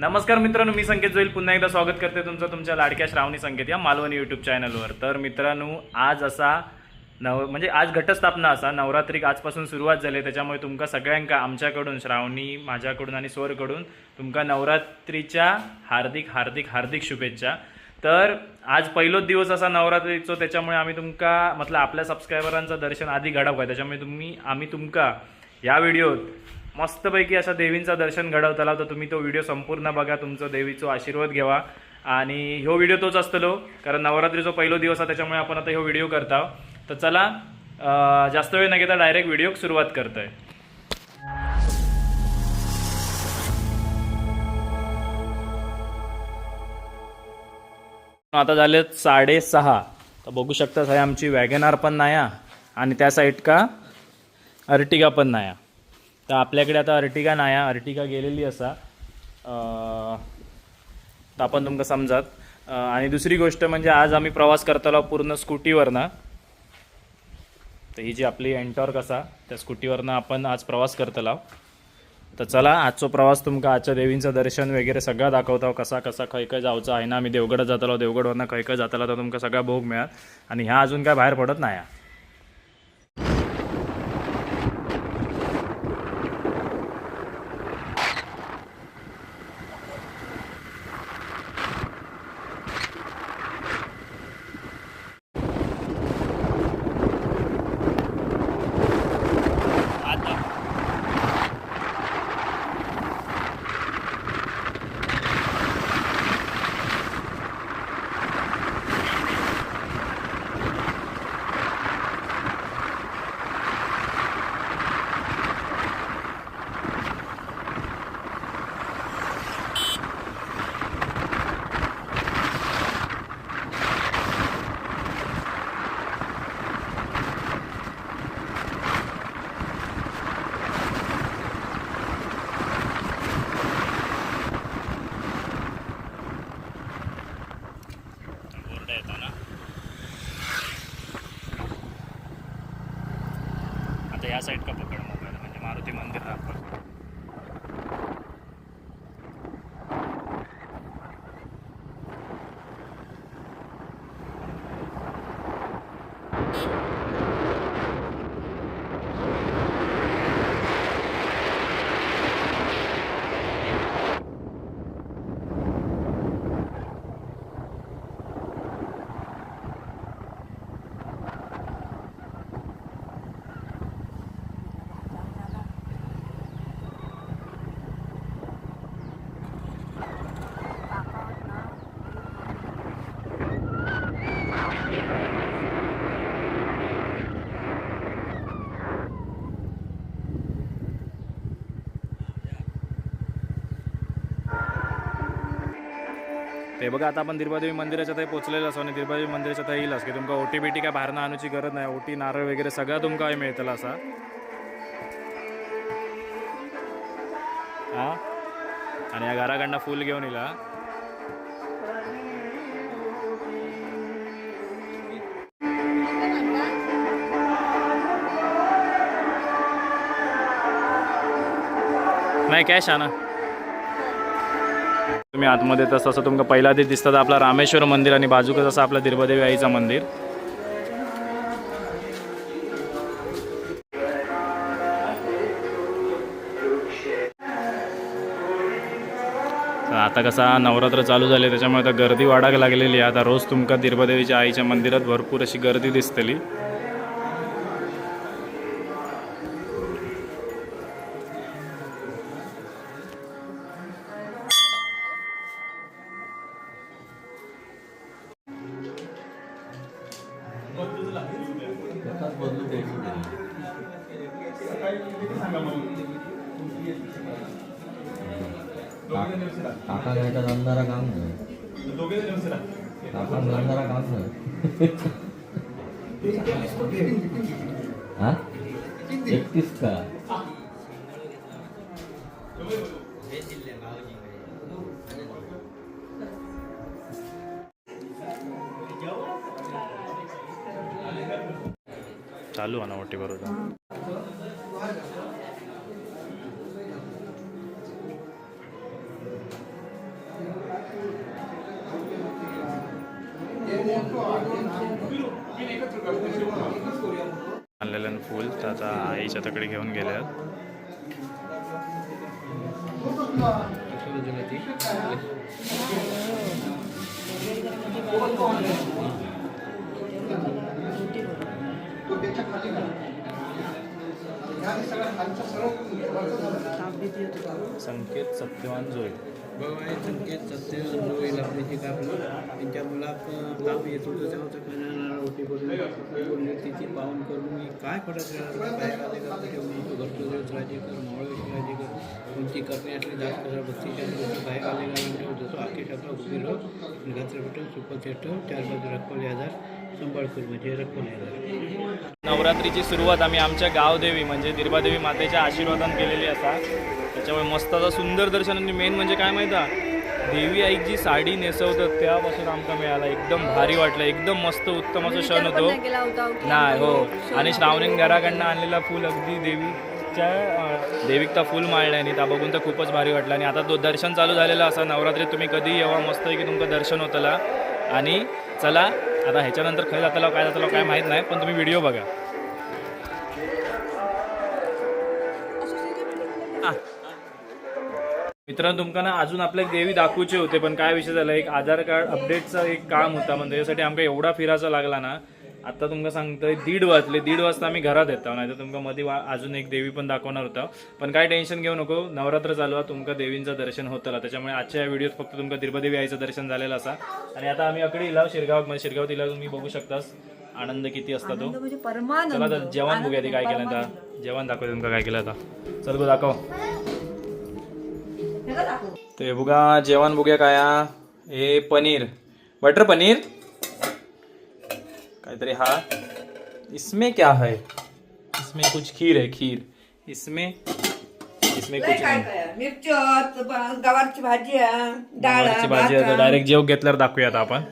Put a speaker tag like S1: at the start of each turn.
S1: नमस्कार मित्रांनो मी संकेत जोईल. पुन्हा एकदा स्वागत करते तुमचं तुमच्या लाडक्या श्रावणी संकेत या मालवणी यूट्यूब चॅनलवर तर मित्रांनो आज असा नव म्हणजे आज घटस्थापना असा. नवरात्रीक आजपासून सुरुवात झाली त्याच्यामुळे तुमका सगळ्यांका आमच्याकडून श्रावणी माझ्याकडून आणि स्वरकडून तुमका नवरात्रीच्या हार्दिक हार्दिक हार्दिक शुभेच्छा. तर आज पहिलोच दिवस असा नवरात्रीचो. त्याच्यामुळे आम्ही तुमका म्हटलं आपल्या सबस्क्रायबरांचं दर्शन आधी घडवू आहे त्याच्यामुळे तुम्ही आम्ही तुमका या व्हिडिओत मस्तपैकी अशा देवींचं दर्शन घडवताला तर तुम्ही तो व्हिडिओ संपूर्ण बघा तुमचं देवीचा आशीर्वाद घ्यावा आणि ह्यो व्हिडिओ तोच असतलो कारण नवरात्रीचा पहिलो दिवस आहे त्याच्यामुळे आपण आता ह्यो व्हिडिओ करता तर चला जास्त वेळ न घेता डायरेक्ट व्हिडिओ सुरुवात करतोय. आता झाले साडेसहा. तर बघू शकता साहेब आमची वॅगनार पण नाही आणि त्या साईड का अर्टिगा पण नाही तर आपल्याकडे आता अर्टिगा नाही अर्टिगा गेलेली असा. तर आपण तुमका समजात. आणि दुसरी गोष्ट म्हणजे आज आम्ही प्रवास करतालो पूर्ण स्कूटीवरनं. तर ही जी आपली एन्टॉर्क असा त्या स्कूटीवरनं आपण आज प्रवास करतलो. तर चला आजचो प्रवास तुमका आजच्या देवींचं दर्शन वगैरे सगळं दाखवता. कसा कसा खंय खंय जावचा आहे ना. आम्ही देवगडात जातलो. देवगडवरनं खंय खंय जातला तर तुमका सगळा भोग मिळाल. आणि ह्या अजून काय बाहेर पडत नाही येताना आता या साईड का पकड मोबाईल? म्हणजे मारुती मंदिर दाखव ते बघा आता आपण दिरबादेवी मंदिराच्या थंय पोचलेलं असो आणि दिरबादेवी मंदिराच्या थंय येईल की तुमका ओटी बिटी काय बाहेरनं आणूची गरज नाही. ओटी नारळ वगैरे सगळं तुमका मिळतलं असा. हा? आणि या घराकडनं फुल घेऊन येईल नाही कॅश आणा. तुम्ही आतमध्ये तसं असं तुमका पहिला ते दिसतात तर आपला रामेश्वर मंदिर आणि बाजूकच असं आपलं दिरबादेवी आईचं मंदिर. आता कसा नवरात्र चालू झाले त्याच्यामुळे आता गर्दी वाढायला लागलेली आहे. आता रोज तुमका दिरबादेवीच्या आईच्या मंदिरात भरपूर अशी गर्दी दिसतली.
S2: काका घ्यायचा दमदारा काम नाही काका दमदारा काम नाही हा एकतीस का
S1: चालू अनावटी बरोबर आणलेलं फुल त्याचा आईच्या तकडे घेऊन गेल्यात ती गेल्या संकेत सत्यवान जोय
S3: बघा संकेत सत्य होईल आपली जी काय आपलं त्यांच्या मुलात ताप येत होतं तेव्हा तर कन्याला रोटी करून तिची पावन करून मी काय पडत बाहेर आले का ठेवून घरटोदेव राजे कर मावळेश राजे कर. कोणती करणे असली जास्त करा बत्तीच्या बाहेर आले का ठेव जसं आखे शाखा उभी राह. घात्र भेटून सुपरचेष्ट चार बाजू रखवले हजार म्हणजे
S1: नवरात्रीची सुरुवात आम्ही आमच्या गावदेवी म्हणजे दिरबादेवी मातेच्या आशीर्वादान केलेली असा. त्याच्यामुळे मस्त असं सुंदर दर्शन आणि मेन म्हणजे काय माहिती आहे? देवी आईक जी साडी नेसवतात त्यापासून आमका मिळाला. एकदम भारी वाटलं. एकदम मस्त उत्तम असं क्षण होतो. नाही हो. आणि श्रावणीन घराकडनं आणलेला फूल अगदी देवीच्या देवीकता फूल माळल्या आणि त्या बघून तर खूपच भारी वाटलं. आणि आता तो दर्शन चालू झालेला असा. नवरात्रीत तुम्ही कधी येवा. मस्त आहे की तुमचं दर्शन होतला. आणि चला आता ह्याच्यानंतर खरं जाताला काय जाताला काय माहीत नाही पण तुम्ही व्हिडिओ बघा. मित्रांनो तुमका ना अजून आपल्या देवी दाखवूचे होते पण काय विषय झाला एक आधार कार्ड अपडेटचा एक काम होता म्हणजे त्याच्यासाठी आमका एवढा फिरायचा लागला ना आता तुमका सांगतोय दीड वाजले दीड वाजता आम्ही घरात येतो. नाही तर तुमका मध्ये अजून एक देवी पण दाखवणार होता. पण काय टेन्शन घेऊ नको नवरात्र चालू आहे तुमका देवींचं दर्शन होतं त्याच्यामुळे आजच्या या व्हिडिओत फक्त तुमका दिर्बदेवी आईचं दर्शन झालेलं असा. आणि आता आम्ही अकडे इलाव शिरगाव म्हणजे शिरगावात इलाव तुम्ही बघू शकतास. आनंद किती असता तो.
S4: म्हणजे
S1: चला तर जेवण बघूया ते काय केलं आता. जेवण दाखव तुमका काय केलं आता. चल गो दाखव. ते बघा जेवण बघूया काय. हे पनीर. बटर पनीर? काहीतरी हाँ। इसमें क्या है? इसमें कुछ खीर है खीर। इसमें इसमें कुछ
S4: मिर्च गवारची भाजी डाळ
S1: भाजी डायरेक्ट जेव घर दाखूया था आपण.